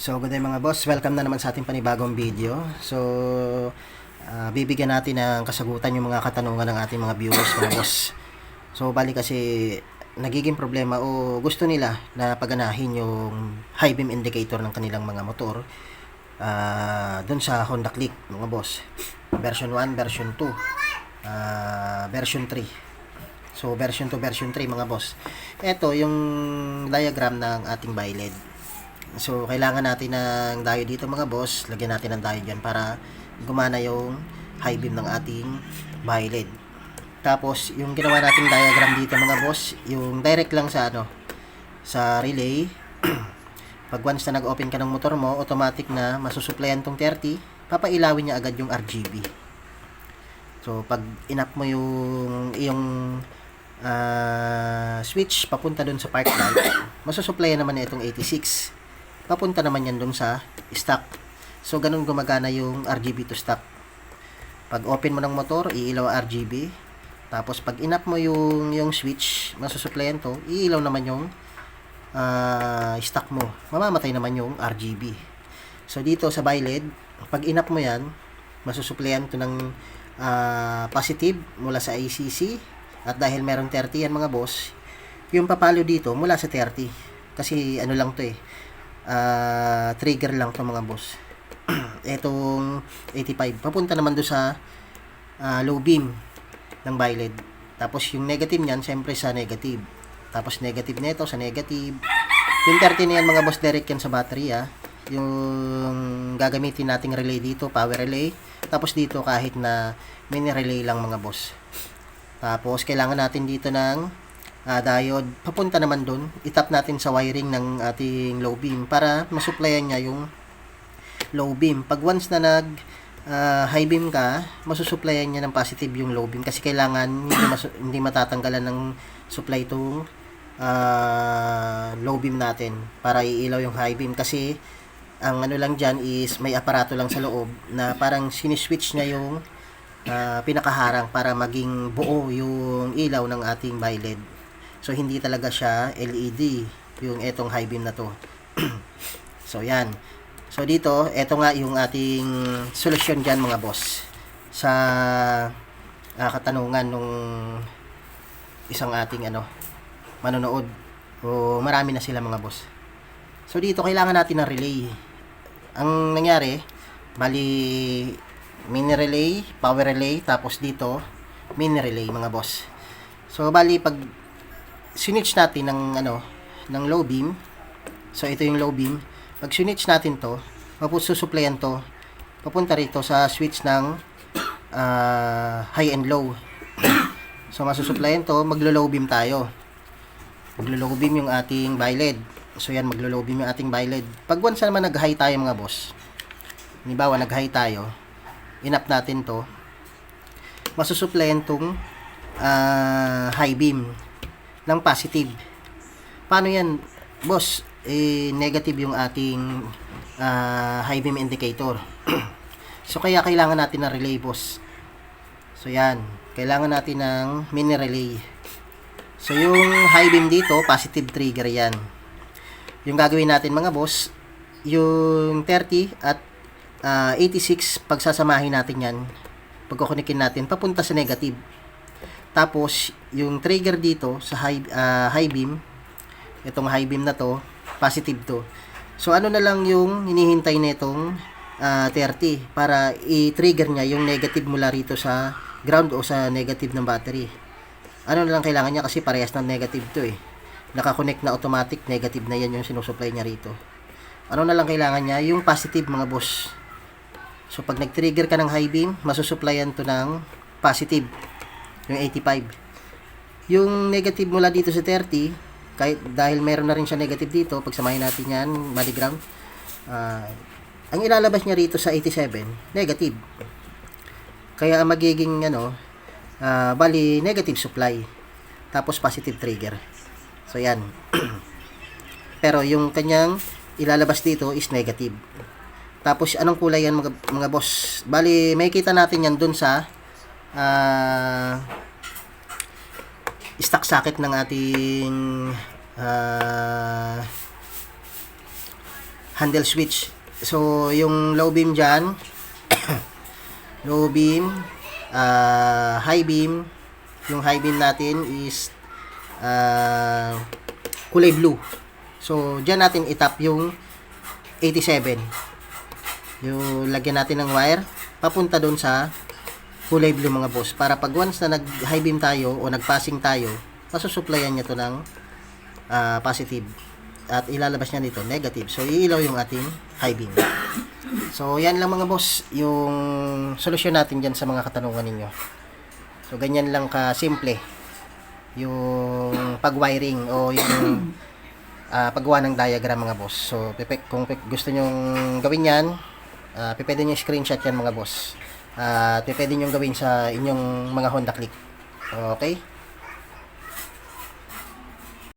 So, good day mga boss. Welcome na naman sa ating panibagong video. So, ah, bibigyan natin ng kasagutan yung mga katanungan ng ating mga viewers mga boss. So, bali kasi nagiging problema o gusto nila na paganahin yung high beam indicator ng kanilang mga motor ah dun sa Honda Click mga boss. Version 1, version 2, ah, version 3. So, version 2, version 3 mga boss. Ito yung diagram ng ating BiLED. So, kailangan natin ng diode dito mga boss. Lagyan natin ng diode dyan para gumana yung high beam ng ating BiLED. Tapos, yung ginawa nating diagram dito mga boss, yung direct lang sa ano, sa relay. Pag once na nag-open ka ng motor mo, automatic na masusuplayan tong 30, papailawin niya agad yung RGB. So, pag inap mo yung yung ah, switch papunta dun sa park light, masusuplayan naman na itong 86 papunta naman yan dun sa stock. So, ganun gumagana yung RGB to stock. Pag open mo ng motor, iilaw RGB. Tapos, pag inap mo yung, yung switch, masusuplayan to, iilaw naman yung ah, stock mo. Mamamatay naman yung RGB. So, dito sa BiLED, pag inap mo yan, masusuplayan to ng ah, positive mula sa ICC. At dahil meron 30 yan mga boss, yung papalo dito mula sa 30. Kasi ano lang to eh, ah, trigger lang to mga boss. Etong 85 papunta naman do sa ah, low beam ng BiLED. Tapos yung negative niyan syempre sa negative. Tapos negative nito sa negative. Yung 30 na yan mga boss direct yan sa battery ah. Yung gagamitin nating relay dito, power relay. Tapos dito kahit na mini relay lang mga boss. Tapos kailangan natin dito ng ah, diode. Papunta naman doon. Itap natin sa wiring ng ating low beam para masupplyan niya yung low beam. Pag once na nag ah, high beam ka, masusupplyan niya ng positive yung low beam kasi kailangan hindi, masu- hindi matatanggalan ng supply itong ah, low beam natin para iilaw yung high beam kasi ang ano lang dyan is may aparato lang sa loob na parang siniswitch niya yung ah, pinakaharang para maging buo yung ilaw ng ating BiLED. So, hindi talaga siya LED, yung etong high beam na to. so, yan. So, dito, eto nga yung ating solusyon dyan mga boss. Sa ah, katanungan nung isang ating ano, manonood. O marami na sila mga boss. So, dito, kailangan natin ng relay. Ang nangyari, bali, mini relay, power relay, tapos dito, mini relay mga boss. So, bali, pag sinitch natin ng ano ng low beam. So ito yung low beam. Pag sinitch natin to mapususuplayan to papunta rito sa switch ng ah, high and low. So masusuplayan to maglo low beam tayo. Maglo low beam yung ating BiLED. So yan maglo low beam yung ating BiLED. Pag once naman nag high tayo mga boss halimbawa nag high tayo inap natin to masusuplayan tong ah, high beam ng positive. Paano yan? Boss, eh, negative yung ating ah, high beam indicator. so, kaya kailangan natin ng relay, boss. So, yan. Kailangan natin ng mini relay. So, yung high beam dito, positive trigger yan. Yung gagawin natin, mga boss, yung 30 at ah, 86, pagsasamahin natin yan, pagkukunikin natin, papunta sa negative. Tapos, yung trigger dito sa high, ah, high beam, itong high beam na to, positive to. So, ano na lang yung hinihintay nitong ah, 30 para i-trigger niya yung negative mula rito sa ground o sa negative ng battery. Ano na lang kailangan niya kasi parehas ng negative to eh. Nakakonect na automatic, negative na yan yung sinusupply niya rito. Ano na lang kailangan niya? Yung positive mga boss. So, pag nag-trigger ka ng high beam, masusupplyan to ng positive yung 85. Yung negative mula dito sa 30, kahit dahil meron na rin siya negative dito, pagsamahin natin yan, body ground, ah, ang ilalabas niya rito sa 87, negative. Kaya magiging ano, ah, bali negative supply, tapos positive trigger. So yan. Pero yung kanyang ilalabas dito is negative. Tapos anong kulay yan mga, mga boss? Bali may kita natin yan dun sa ah stock socket ng ating ah, handle switch. So, yung low beam dyan, low beam, ah, high beam, yung high beam natin is ah, kulay blue. So, dyan natin itap yung 87. Yung lagyan natin ng wire, papunta doon sa kulay blue mga boss. Para pag once na nag high beam tayo o nag-passing tayo, masusuplayan niya to ng ah, positive. At ilalabas niya dito negative. So, iilaw yung ating high beam. So, yan lang mga boss, yung solusyon natin dyan sa mga katanungan ninyo. So, ganyan lang ka-simple yung pag-wiring o yung ah, paggawa ng diagram mga boss. So, kung gusto nyong gawin yan, uh, pwede nyo screenshot yan mga boss. At uh, pwede nyo gawin sa inyong mga Honda Click. Okay?